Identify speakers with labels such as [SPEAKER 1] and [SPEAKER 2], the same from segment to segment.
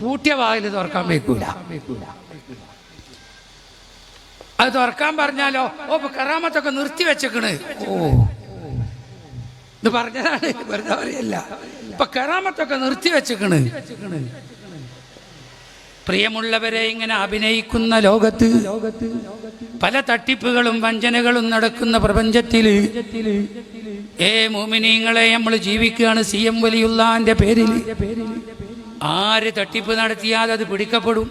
[SPEAKER 1] പൂട്ടിയ വാതിൽ തുറക്കാൻ വെക്കൂല അത് തുറക്കാൻ പറഞ്ഞാലോ ഓ കറാമത്തൊക്കെ നിർത്തി വെച്ചേക്കണ്. ഓ. ഇത് പറഞ്ഞതാണ് വെറുതെ പറയല്ല. ഇപ്പൊ കറാമത്തൊക്കെ നിർത്തി വെച്ചേക്കണ്. പ്രിയമുള്ളവരെ ഇങ്ങനെ അഭിനയിക്കുന്ന ലോകത്ത് പല തട്ടിപ്പുകളും വഞ്ചനകളും നടക്കുന്ന പ്രപഞ്ചത്തിൽ ഏ മോമിനിങ്ങളെ നമ്മൾ ജീവിക്കുകയാണ് സി എം വലിയുള്ള പേരിൽ ആര് തട്ടിപ്പ് നടത്തിയാൽ അത് പിടിക്കപ്പെടും?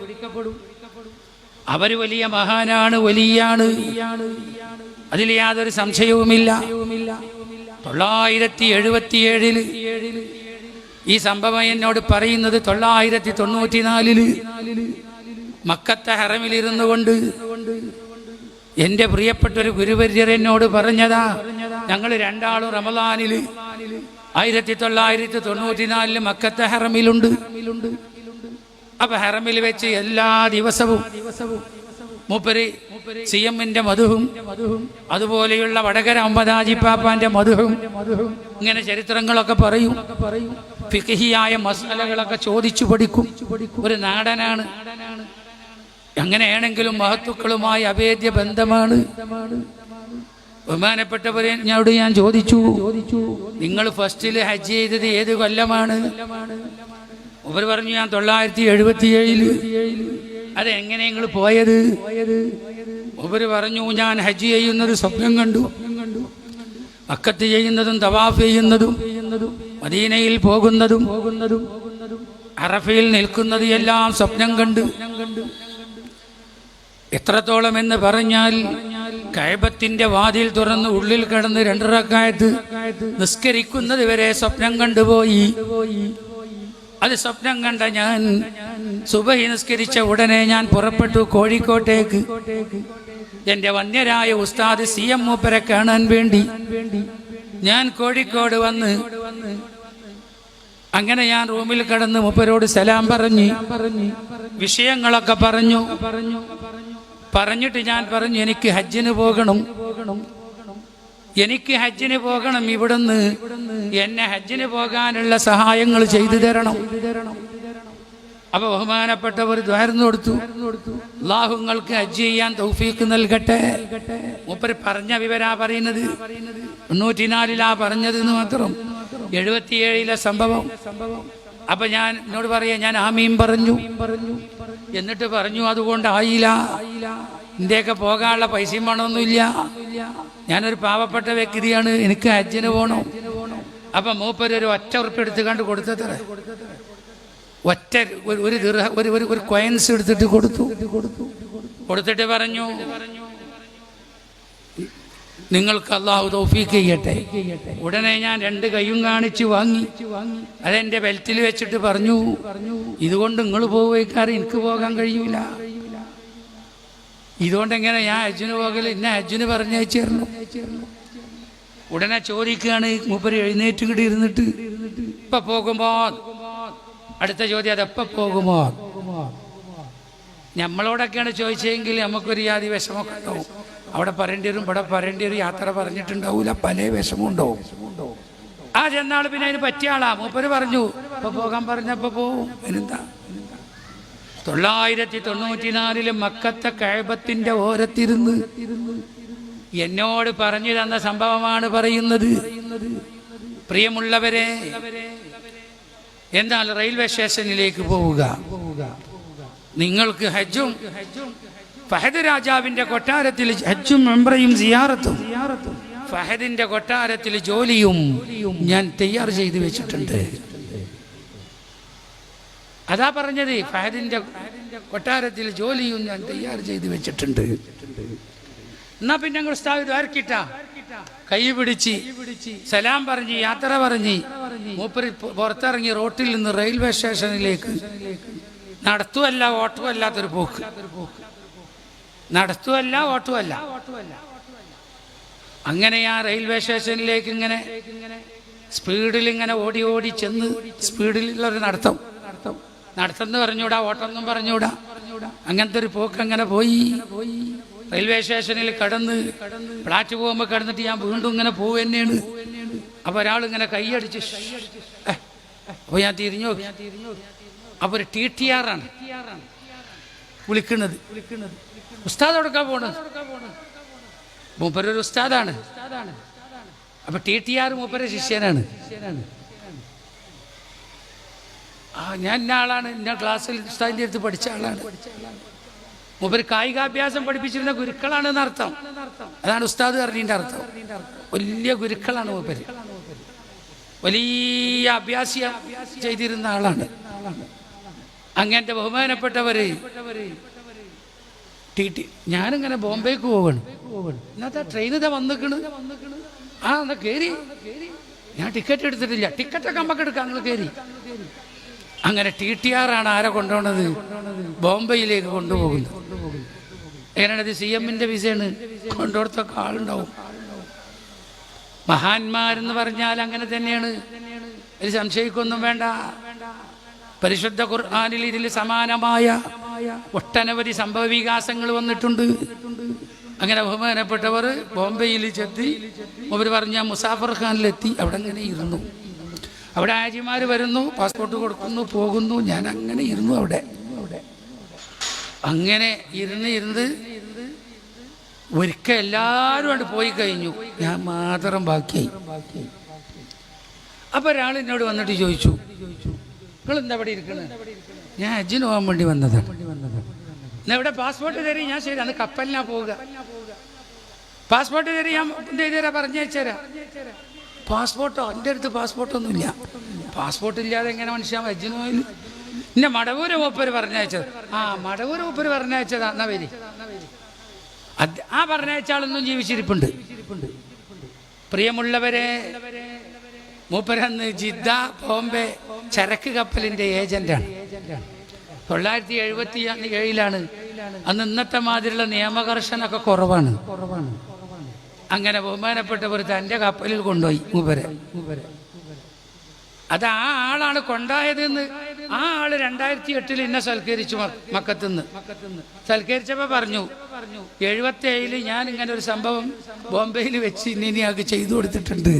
[SPEAKER 1] അവർ വലിയ മഹാനാണ് വലിയാണ്. അതിൽ യാതൊരു സംശയവുമില്ല. തൊള്ളായിരത്തി എഴുപത്തിയേഴിൽ ഈ സംഭവം എന്നോട് പറയുന്നത് തൊള്ളായിരത്തി തൊണ്ണൂറ്റിനാലിൽ മക്കത്തെ ഹറമിലിരുന്നു കൊണ്ട് എന്റെ പ്രിയപ്പെട്ട ഒരു ഗുരുവര്യർ എന്നോട് പറഞ്ഞതാ. ഞങ്ങൾ രണ്ടാളും റമദാനിൽ ആയിരത്തി തൊള്ളായിരത്തി തൊണ്ണൂറ്റിനാലിൽ മക്കത്തെ ഹറമിലുണ്ട്. അപ്പൊ ഹറമിൽ വെച്ച് എല്ലാ ദിവസവും മൂപ്പര് സി എമ്മിന്റെ മധുവും അതുപോലെയുള്ള വടകര അമ്പതാജിപ്പാപ്പാന്റെ മധുവും ഇങ്ങനെ ചരിത്രങ്ങളൊക്കെ പറയും. ഫിഖിയായ മസാലകളൊക്കെ ചോദിച്ചു പഠിക്കും. ഒരു നാടനാണ്. അങ്ങനെയാണെങ്കിലും മഹത്തുക്കളുമായി അഭേദ്യ ബന്ധമാണ്. ബഹുമാനപ്പെട്ടവരെ ഞാനോട് ഞാൻ ചോദിച്ചു ചോദിച്ചു നിങ്ങൾ ഫസ്റ്റിൽ ഹജ്ജ് ചെയ്തത് ഏത് കൊല്ലമാണ്? അവർ പറഞ്ഞു ഞാൻ തൊള്ളായിരത്തി എഴുപത്തി ഏഴിൽ അതെങ്ങനെ നിങ്ങൾ പോയത്? അവർ പറഞ്ഞു ഞാൻ ഹജ്ജ് ചെയ്യുന്നത് സ്വപ്നം കണ്ടു. അക്കത്ത് ചെയ്യുന്നതും തവാഫ് ചെയ്യുന്നതും മദീനയിൽ പോകുന്നതും പോകുന്നതും അറഫയിൽ നിൽക്കുന്നത് എല്ലാം സ്വപ്നം കണ്ട്. എത്രത്തോളം എന്ന് പറഞ്ഞാൽ കയബത്തിന്റെ വാതിൽ തുറന്ന് ഉള്ളിൽ കിടന്ന് രണ്ടറക്കായത്ത് നിസ്കരിക്കുന്നത് വരെ സ്വപ്നം കണ്ടുപോയി. അത് സ്വപ്നം കണ്ട ഞാൻ സുബഹി നിസ്കരിച്ച ഉടനെ ഞാൻ പുറപ്പെട്ടു കോഴിക്കോട്ടേക്ക്. എന്റെ വന്യരായ ഉസ്താദ് സി എം മൂപ്പരെ കാണാൻ വേണ്ടി ഞാൻ കോഴിക്കോട് വന്ന് അങ്ങനെ ഞാൻ റൂമിൽ കടന്ന് മൂപ്പരോട് സലാം പറഞ്ഞു വിഷയങ്ങളൊക്കെ പറഞ്ഞു. പറഞ്ഞിട്ട് ഞാൻ പറഞ്ഞു എനിക്ക് ഹജ്ജിന് പോകണം. എനിക്ക് ഹജ്ജിന് പോകണം ഇവിടുന്ന് എന്നെ ഹജ്ജിന് പോകാനുള്ള സഹായങ്ങൾ ചെയ്തു തരണം. അപ്പൊ ബഹുമാനപ്പെട്ടവർ ദ്വാരന്നു കൊടുത്തു. അള്ളാഹുങ്ങൾക്ക് ഹജ്ജ് ചെയ്യാൻ തൗഫീക്ക് നൽകട്ടെ. മൂപ്പര് പറഞ്ഞ വിവരാ പറയുന്നത്. തൊണ്ണൂറ്റിനാലിലാ പറഞ്ഞത് എന്ന് മാത്രം. എഴുപത്തിയേഴിലെ സംഭവം. അപ്പൊ ഞാൻ എന്നോട് പറയാ ഞാൻ ആമീം പറഞ്ഞു പറഞ്ഞു. എന്നിട്ട് പറഞ്ഞു അതുകൊണ്ടായില്ല. ഇന്ത്യയൊക്കെ പോകാനുള്ള പൈസയും പണമൊന്നുമില്ല. ഞാനൊരു പാവപ്പെട്ട വ്യക്തിയാണ്. എനിക്ക് അജ്ജന് പോകണം അപ്പൊ മൂപ്പര് ഒരു ഒറ്റ ഉറുപ്പ് എടുത്തുകൊണ്ട് കൊടുത്തത്ര. ഒറ്റ ഒരു ഒരു ഒരു കോയിൻസ് എടുത്തിട്ട് കൊടുത്തു. കൊടുത്തിട്ട് പറഞ്ഞു പറഞ്ഞു നിങ്ങൾക്ക് അള്ളാഹു തോഫീക്ക് ചെയ്യട്ടെ. ഉടനെ ഞാൻ രണ്ട് കൈയും കാണിച്ച് വാങ്ങി. അതെന്റെ ബെൽറ്റിൽ വെച്ചിട്ട് പറഞ്ഞു ഇതുകൊണ്ട് നിങ്ങൾ പോവേക്കാറ് എനിക്ക് പോകാൻ കഴിയൂല. ഇതുകൊണ്ട് എങ്ങനെ ഞാൻ അജുന് പോകൽ എന്നെ അജുന് പറഞ്ഞയച്ചിരുന്നു. ഉടനെ ചോദിക്കുകയാണ് മൂപ്പര് എഴുന്നേറ്റ് കിട്ടി ഇരുന്നിട്ട് ഇപ്പൊ പോകുമ്പോ അടുത്ത ചോദ്യം അതെപ്പ പോകുമോ? നമ്മളോടൊക്കെയാണ് ചോദിച്ചതെങ്കിൽ നമുക്കൊരു യാതി വിഷമൊക്കെ ഉണ്ടാവും. അവിടെ പറയേണ്ടി വരും ഇവിടെ പറയേണ്ടി വരും യാത്ര പറഞ്ഞിട്ടുണ്ടാവൂല പല വിഷമം ഉണ്ടാവും ആ ചെന്നാൾ പിന്നെ അതിന് പറ്റിയ ആളാ. മൂപ്പര് പറഞ്ഞു ഇപ്പൊ പോകാൻ പറഞ്ഞപ്പോ പോവും തൊള്ളായിരത്തി തൊണ്ണൂറ്റിനാലിൽ മക്കത്തെ കഴബത്തിന്റെ ഓരത്തിരുന്ന് എന്നോട് പറഞ്ഞു തന്ന സംഭവമാണ് പറയുന്നത്. പ്രിയമുള്ളവരെ എന്നാൽ റെയിൽവേ സ്റ്റേഷനിലേക്ക് പോവുക. നിങ്ങൾക്ക് ഹജ്ജും ഫഹദ് രാജാവിന്റെ കൊട്ടാരത്തിൽ ഹജ്ജും മെമ്പറയും സിയാറത്തും. ഫഹദിന്റെ കൊട്ടാരത്തിൽ ജോലിയും ഞാൻ തയ്യാർ ചെയ്തു വെച്ചിട്ടുണ്ട്. അതാ പറഞ്ഞത് ഫഹദിന്റെ കൊട്ടാരത്തിൽ ജോലിയും ഞാൻ തയ്യാർ ചെയ്തു വെച്ചിട്ടുണ്ട്. എന്നാ പിന്നെ ഞങ്ങൾ സ്ഥാപിത ആർക്കിട്ട? കൈ പിടിച്ച് സലാം പറഞ്ഞ് യാത്ര പറഞ്ഞ് മൂപ്പര് പുറത്തിറങ്ങി റോട്ടിൽ നിന്ന് റെയിൽവേ സ്റ്റേഷനിലേക്ക് നടത്തുമല്ല ഓട്ടമല്ലാത്തൊരു പോക്ക്. നടത്തുമല്ല ഓട്ടുമല്ല അങ്ങനെ ആ റെയിൽവേ സ്റ്റേഷനിലേക്ക് ഇങ്ങനെ സ്പീഡിൽ ഇങ്ങനെ ഓടി ഓടി ചെന്ന് സ്പീഡിലുള്ളൊരു നടത്തം. നടത്തം എന്ന് പറഞ്ഞൂടാ ഓട്ടം എന്നും പറഞ്ഞൂടാ. അങ്ങനത്തെ ഒരു പോക്ക് അങ്ങനെ പോയി. റെയിൽവേ സ്റ്റേഷനിൽ കടന്ന് പ്ലാറ്റ്ഫോമിൽ കടന്നിട്ട് ഞാൻ വീണ്ടും ഇങ്ങനെ പോവുക തന്നെയാണ്. അപ്പൊ ഒരാൾ ഇങ്ങനെ കൈയടിച്ച് അപ്പൊ ഞാൻ തിരിഞ്ഞു അപ്പൊ അപ്പോൾ ഒരു ടി ടി ആർ ആണ് വിളിക്കുന്നത്. ഉസ്താദ് കൊടുക്കാൻ പോണത്? മൂപ്പരൊരു ഉസ്താദാണ്. അപ്പൊ ടി ടി ആർ മൂപ്പര ശിഷ്യനാണ്. ആ ഞാൻ ഇന്ന ആളാണ്. ഇന്ന ക്ലാസ്സിൽ ഉസ്താദിന്റെ അടുത്ത് പഠിച്ച ആളാണ്. മൂപ്പര് കായികാഭ്യാസം പഠിപ്പിച്ചിരുന്ന ഗുരുക്കളാണ് എന്നർത്ഥം. അതാണ് ഉസ്താദ് അറിഞ്ഞിന്റെ അർത്ഥം. വലിയ ഗുരുക്കളാണ് മൂപ്പര്. വലിയ അഭ്യാസ ചെയ്തിരുന്ന ആളാണ്. അങ്ങനത്തെ ബഹുമാനപ്പെട്ടവര് ടി ടി ഞാനിങ്ങനെ ബോംബേക്ക് പോവാണ്. ഇന്നത്തെ ട്രെയിൻ ഇതാ വന്നിക്കണ്. ആ എന്നാ കയറി ഞാൻ ടിക്കറ്റ് എടുത്തിട്ടില്ല. ടിക്കറ്റൊക്കെ നമുക്ക് എടുക്കാം നിങ്ങൾ കയറി അങ്ങനെ ടി ടി ആർ ആണ് ആരെ കൊണ്ടുപോണത്? ബോംബെയിലേക്ക് കൊണ്ടുപോകുന്നത്. എങ്ങനെയാണത് സി എമ്മിന്റെ വിസയാണ്? കൊണ്ടുപോടുത്തൊക്കെ ആളുണ്ടാവും. മഹാന്മാരെന്ന് പറഞ്ഞാൽ അങ്ങനെ തന്നെയാണ്. ഒരു സംശയിക്കൊന്നും വേണ്ട. പരിശുദ്ധ ഖുർആാനിൽ ഇതിൽ സമാനമായ ഒട്ടനവധി സംഭവ വികാസങ്ങൾ വന്നിട്ടുണ്ട്. അങ്ങനെ ബഹുമാനപ്പെട്ടവർ ബോംബെയിൽ ചെത്തി അവർ പറഞ്ഞ മുസാഫർ ഖാനിലെത്തി. അവിടെ അങ്ങനെ ഇരുന്നു. അവിടെ ആജിമാർ വരുന്നു പാസ്പോർട്ട് കൊടുക്കുന്നു പോകുന്നു. ഞാൻ അങ്ങനെ ഇരുന്നു അവിടെ. അങ്ങനെ ഇരുന്ന് ഇരുന്ന് ഒരിക്കൽ എല്ലാവരും അവിടെ പോയി കഴിഞ്ഞു. ഞാൻ മാത്രം ബാക്കിയായി. അപ്പൊ ഒരാൾ എന്നോട് വന്നിട്ട് ചോദിച്ചു നിങ്ങൾ എന്താ അവിടെ ഇരിക്കുന്നത് ഞാൻ അജിന് പോകാൻ വേണ്ടി വന്നതാണ്. എന്നാ ഇവിടെ പാസ്പോർട്ട് തരും ഞാൻ ശരി അന്ന് കപ്പലിനാ പോവുക. പാസ്പോർട്ട് തരും ഞാൻ പറഞ്ഞേച്ചരാ പറഞ്ഞു പാസ്പോർട്ടോ? എന്റെ അടുത്ത് പാസ്പോർട്ടൊന്നുമില്ല. പാസ്പോർട്ട് ഇല്ലാതെ എങ്ങനെ മനുഷ്യ ഹജ്ജിന് എന്നെ മടവൂര് മൂപ്പര് പറഞ്ഞയച്ചത് ആ മടവൂര് മൂപ്പര് പറഞ്ഞയച്ചതാ എന്നാ വരി. ആ പറഞ്ഞയച്ചാളൊന്നും ജീവിച്ചിരിപ്പുണ്ട്. പ്രിയമുള്ളവരെ മൂപ്പരന്ന് ജിദ്ദ ബോംബെ ചരക്ക് കപ്പലിന്റെ ഏജന്റാണ് തൊള്ളായിരത്തി എഴുപത്തി ഏഴിലാണ് അന്ന് ഇന്നത്തെ മാതിരിയുള്ള നിയമകർഷനൊക്കെ കുറവാണ്. കുറവാണ് അങ്ങനെ ബഹുമാനപ്പെട്ടവർ തന്റെ കപ്പലിൽ കൊണ്ടുപോയി മൂപ്പരെ. മൂപ്പരെ അത് ആ ആളാണ് കൊണ്ടായതെന്ന് ആ ആൾ രണ്ടായിരത്തി എട്ടിൽ എന്നെ സൽക്കരിച്ചു മക്കത്തുനിന്ന്. സൽക്കരിച്ചപ്പോ പറഞ്ഞു പറഞ്ഞു എഴുപത്തി ഏഴിൽ ഞാൻ ഇങ്ങനെ ഒരു സംഭവം ബോംബെയിൽ വെച്ച് ഇനി അത് ചെയ്തു കൊടുത്തിട്ടുണ്ട്.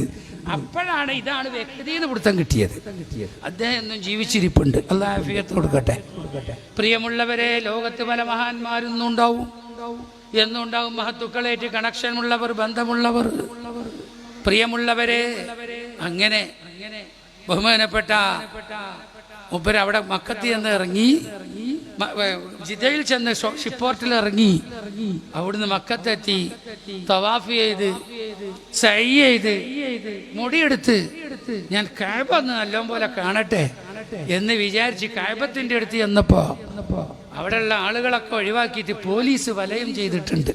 [SPEAKER 1] അപ്പോഴാണ് ഇതാണ് വ്യക്തിന്ന് പിടുത്തം കിട്ടിയത്. അദ്ദേഹം എന്നും ജീവിച്ചിരിപ്പുണ്ട് അള്ളാഹിയത്ത് കൊടുക്കട്ടെ. പ്രിയമുള്ളവരെ ലോകത്ത് പല മഹാന്മാരൊന്നും ഉണ്ടാവും എന്നുണ്ടാവും മഹത്തുക്കളേറ്റ് കണക്ഷൻ ഉള്ളവർ ബന്ധമുള്ളവർ. പ്രിയമുള്ളവരെ അങ്ങനെ ബഹുമാനപ്പെട്ട മുപ്പര് അവിടെ മക്കത്തി എന്ന് ഇറങ്ങി ജിദ്ദയിൽ ചെന്ന് ഷിപ്പോർട്ടിൽ ഇറങ്ങി അവിടുന്ന് മക്കത്തെത്തി തവാഫ് ചെയ്ത് സൈ ചെയ്ത് മുടിയെടുത്ത് ഞാൻ കായബ ഒന്ന് നല്ലോം പോലെ കാണട്ടെ എന്ന് വിചാരിച്ച് കായബത്തിന്റെ അടുത്ത് ചെന്നപ്പോ അവിടെയുള്ള ആളുകളൊക്കെ ഒഴിവാക്കിയിട്ട് പോലീസ് വലയം ചെയ്തിട്ടുണ്ട്.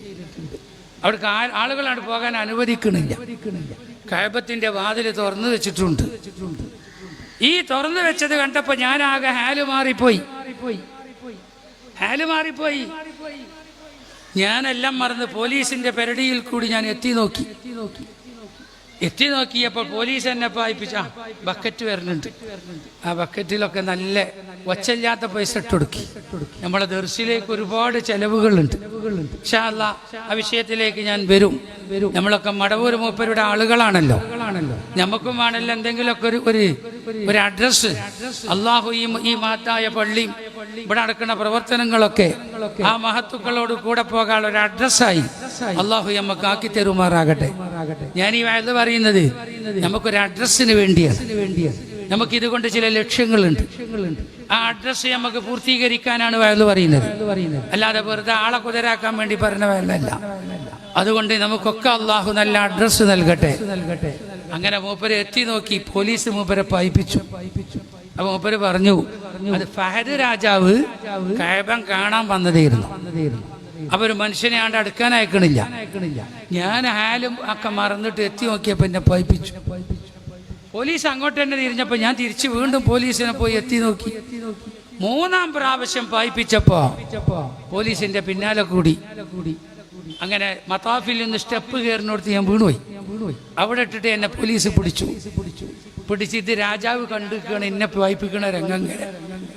[SPEAKER 1] അവിടെ ആളുകളാണ് പോകാൻ അനുവദിക്കണില്ല. കഴബത്തിന്റെ വാതിൽ തുറന്നു വെച്ചിട്ടുണ്ട്. ഈ തുറന്നു വെച്ചത് കണ്ടപ്പോ ഞാനാകെ ഹാൽ മാറിപ്പോയി. ഹാൽ മാറിപ്പോയി. ഞാനെല്ലാം മറന്ന് പോലീസിന്റെ പെരടിയിൽ കൂടി ഞാൻ എത്തി നോക്കി. എത്തി നോക്കിയപ്പോൾ പോലീസ് എന്നെ പായിപ്പിച്ച ബക്കറ്റ് വരുന്നുണ്ട് ആ ബക്കറ്റിലൊക്കെ നല്ല ഒച്ചല്ലാത്ത പൈസ ഇട്ടൊടുക്കി. നമ്മളെ ദർശിലേക്ക് ഒരുപാട് ചെലവുകളുണ്ട്. ആ വിഷയത്തിലേക്ക് ഞാൻ വരും. നമ്മളൊക്കെ മടവൂർ മൂപ്പരുടെ ആളുകളാണല്ലോ. നമുക്കും വേണമല്ലോ എന്തെങ്കിലുമൊക്കെ ഒരു ഒരു ഒരു അഡ്രസ് അള്ളാഹു ഈ ഈ പള്ളി ഇവിടെ നടക്കുന്ന പ്രവർത്തനങ്ങളൊക്കെ ആ മഹത്തുക്കളോട് കൂടെ പോകാനുള്ള ഒരു അഡ്രസ്സായി അള്ളാഹു നമുക്ക് ആക്കി തരുമാറാകട്ടെ. ഞാൻ ഈ വയത് പറയുന്നത് നമുക്കൊരു അഡ്രസ്സിന് വേണ്ടിയാണ്. നമുക്ക് ഇതുകൊണ്ട് ചില ലക്ഷ്യങ്ങളുണ്ട്. ആ അഡ്രസ്സ് നമുക്ക് പൂർത്തീകരിക്കാനാണ് വയത് പറയുന്നത്. അല്ലാതെ വെറുതെ ആളെ കുതിരാക്കാൻ വേണ്ടി പറഞ്ഞ വയലല്ല. അതുകൊണ്ട് നമുക്കൊക്കെ അള്ളാഹു നല്ല അഡ്രസ്സ് നൽകട്ടെ നൽകട്ടെ. അങ്ങനെ മൂപ്പര് എത്തി നോക്കി പോലീസ് മൂപ്പരെ പായിപ്പിച്ചു. അപ്പൊ മൂപ്പര് പറഞ്ഞു അത് ഫഹദ് രാജാവ് കയബം കാണാൻ വന്നതായിരുന്നു. അപ്പൊ ഒരു മനുഷ്യനെ ആണ്ട് അടുക്കാൻ അയക്കണില്ല. ഞാൻ ഹാലും ഒക്കെ മറന്നിട്ട് എത്തി നോക്കിയപ്പോ എന്നെ പായിപ്പിച്ചു. പോലീസ് അങ്ങോട്ട് തന്നെ തിരിഞ്ഞപ്പോ ഞാൻ തിരിച്ചു വീണ്ടും പോലീസിനെ പോയി എത്തി നോക്കി. മൂന്നാം പ്രാവശ്യം പായിപ്പിച്ചപ്പോ പോലീസിന്റെ പിന്നാലെ കൂടി. അങ്ങനെ മത്താഫിൽ നിന്ന് സ്റ്റെപ്പ് കയറിനോടത്ത് ഞാൻ വീണുപോയി. അവിടെ ഇട്ടിട്ട് എന്നെ പോലീസ് പിടിച്ചു. പിടിച്ച് ഇത് രാജാവ് കണ്ടിരിക്കുകയാണ് എന്നെ വായിപ്പിക്കണ രംഗം ഫഹദരാജാവ്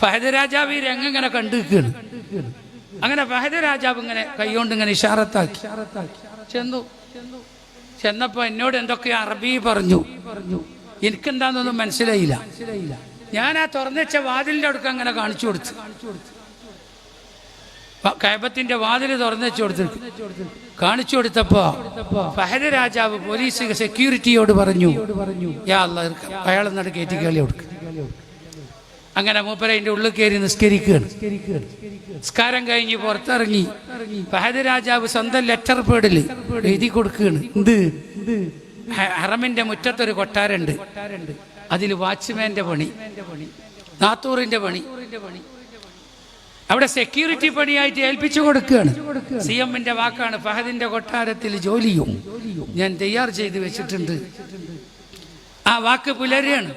[SPEAKER 1] ഫഹദ് രാജാവ് ഈ രംഗം ഇങ്ങനെ കണ്ടുനിൽക്കുകയാണ് അങ്ങനെ ഫഹദ് രാജാവ് ഇങ്ങനെ കൈകൊണ്ട് ഇങ്ങനെ ഇഷാറത്താക്കി. ചെന്നു. ചെന്നപ്പോ എന്നോട് എന്തൊക്കെ അറബി പറഞ്ഞു. പറഞ്ഞു എനിക്കെന്താന്നൊന്നും മനസ്സിലായില്ല. ഞാൻ ആ തുറന്നുവെച്ച വാതിലിന്റെ അടുക്ക അങ്ങനെ കാണിച്ചു കൊടുത്തു. വ- കയബത്തിന്റെ വാതിൽ തുറന്നു കൊടുത്തു കാണിച്ചു കൊടുത്തപ്പോ ഫഹദ് രാജാവ് പോലീസ് സെക്യൂരിറ്റിയോട് പറഞ്ഞു അയാളെ നട കയറ്റി കളി കൊടുക്കും. അങ്ങനെ മൂപ്പര അതിന്റെ ഉള്ളിൽ കയറി നിസ്കരിക്കുകയാണ്. നിസ്കാരം കഴിഞ്ഞ് പുറത്തിറങ്ങി ഫഹദ് രാജാവ് സ്വന്തം ലെറ്റർ പേഡിൽ എഴുതി കൊടുക്കുകയാണ്. എന്ത്? ഹറമിന്റെ മുറ്റത്തൊരു കൊട്ടാരുണ്ട് അതിൽ വാച്ച്മാന്റെ പണി നാത്തൂറിന്റെ പണി. അവിടെ സെക്യൂരിറ്റി പണിയായിട്ട് ഏൽപ്പിച്ചു കൊടുക്കുകയാണ്. സി എമ്മിന്റെ വാക്കാണ് ഫഹദിന്റെ കൊട്ടാരത്തിൽ ജോലിയും. ഞാൻ തയ്യാർ ചെയ്ത് വെച്ചിട്ടുണ്ട്. ആ വാക്ക് പുലരുകയാണ്.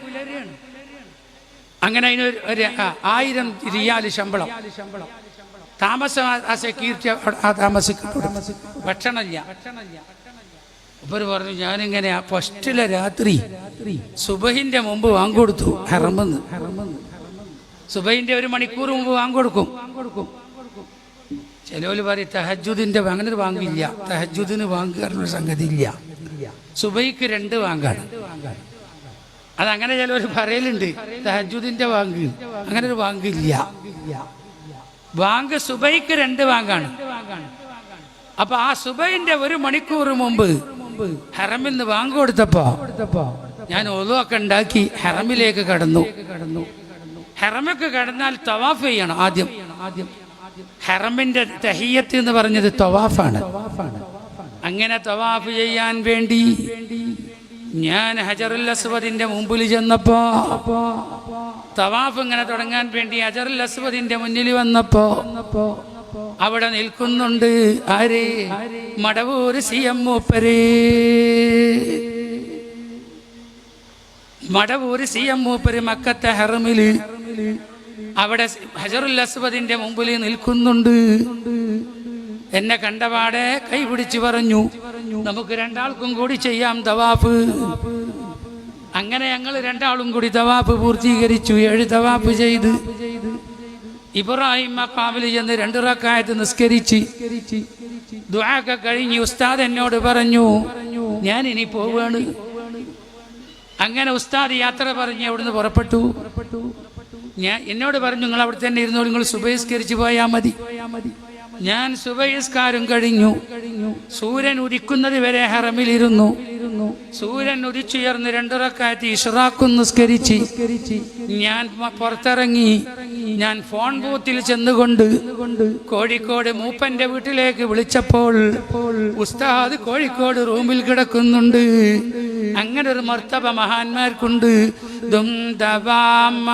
[SPEAKER 1] അങ്ങനെ അതിന് ഒരു- ആയിരം റിയാൽ ശമ്പളം. താമസം ആ- സെക്യൂരിറ്റി ആ താമസിക്കും ഭക്ഷണമില്ല. ഇവർ പറഞ്ഞു ഞാനിങ്ങനെ ആ ഫസ്റ്റിലെ രാത്രി സുബഹിന്റെ മുമ്പ് വാങ്ങിക്കൊടുത്തു ഹെറമെന്ന്. സുബൈന്റെ ഒരു മണിക്കൂർ മുമ്പ് വാങ്ങിക്കൊടുക്കും ചിലവര് പറയും തഹജുദിന്റെ അങ്ങനെ ഒരു വാങ്ങില്ല. തഹജുദിന് വാങ്ങുക സംഗതി ഇല്ല സുബൈക്ക് രണ്ട് വാങ്ങാണ്. അതങ്ങനെ ചിലവർ പറയലുണ്ട് തഹജുദിന്റെ വാങ്ക് അങ്ങനെ ഒരു വാങ്ങില്ല. വാങ്ക് സുബൈക്ക് രണ്ട് വാങ്കാണ് അപ്പൊ ആ സുബൈന്റെ ഒരു മണിക്കൂർ മുമ്പ് ഹറമിൽ നിന്ന് വാങ്ങ് കൊടുത്തപ്പോ ഞാൻ ഒതുവൊക്കെ ഉണ്ടാക്കി ഹറമിലേക്ക് കടന്നു. ഹെറമക്ക് കടന്നാൽ തവാഫ് ചെയ്യണം ആദ്യം. ആദ്യം ഹെറമിന്റെ തഹിയത്ത് എന്ന് പറഞ്ഞത് തവാഫാണ്. അങ്ങനെ തവാഫ് ചെയ്യാൻ വേണ്ടി ഞാൻ ഹജറുൽ അസ്വദിന്റെ മുമ്പിൽ ചെന്നപ്പോ തവാഫ് ഇങ്ങനെ തുടങ്ങാൻ വേണ്ടി ഹജറുൽ അസ്വദിന്റെ മുന്നിൽ വന്നപ്പോ അവിടെ നിൽക്കുന്നുണ്ട്. ആര്? മടവൂര് സി എം മൂപ്പരേ. മടവൂര് സി എം മൂപ്പര് മക്കത്തെ ഹെറമിൽ അവിടെ ഹജറുൽ അസ്വദിന്റെ മുമ്പിൽ നിൽക്കുന്നുണ്ട്. എന്നെ കണ്ടപാടെ കൈപിടിച്ച് പറഞ്ഞു നമുക്ക് രണ്ടാൾക്കും കൂടി ചെയ്യാം തവാഫ്. അങ്ങനെ ഞങ്ങൾ രണ്ടാളും കൂടി തവാഫ് പൂർത്തീകരിച്ചു ഏഴ് തവാഫ് ചെയ്ത്. ഇബ്രാഹിം മക്കാമിൽ ചെന്ന് രണ്ടു റക്കായത്ത് നിസ്കരിച്ച്. ദുആക്കെ കഴിഞ്ഞ് ഉസ്താദ് എന്നോട് പറഞ്ഞു ഞാൻ ഇനി പോവാണ്. അങ്ങനെ ഉസ്താദ് യാത്ര പറഞ്ഞ് അവിടുന്ന് പുറപ്പെട്ടു. ഞാൻ എന്നോട് പറഞ്ഞു നിങ്ങൾ അവിടെ തന്നെ ഇരുന്നോ നിങ്ങൾ സുബഹിസ്കരിച്ച് പോയാൽ മതി. ഞാൻ സുബഹിസ്കാരം കഴിഞ്ഞു. സൂര്യൻ ഉദിക്കുന്നത് വരെ ഹറമിലിരുന്നു. സൂര്യൻ ഉദിച്ചുയർന്ന് രണ്ടിറക്കാറ്റി ഇഷറാക്കും നിസ്കരിച്ച്. ഞാൻ പുറത്തിറങ്ങി. ഞാൻ ഫോൺ ബൂത്തിൽ ചെന്നുകൊണ്ട് കോഴിക്കോട് മൂപ്പന്റെ വീട്ടിലേക്ക് വിളിച്ചപ്പോൾ ഉസ്താദ് കോഴിക്കോട് റൂമിൽ കിടക്കുന്നുണ്ട്. അങ്ങനെ ഒരു മർത്തബ മഹാന്മാർക്കുണ്ട്. ദും ദവാമ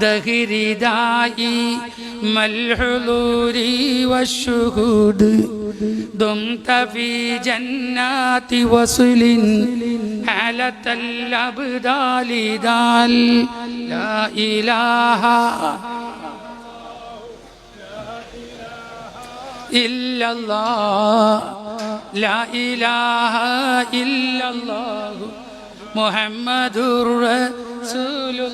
[SPEAKER 1] دهردائي ما الحضور والشهود دمت في جنات وصل على الأبدال دال لا إله إلا الله لا إله إلا الله മുഹമ്മദുർ റസൂലുള്ളാഹ്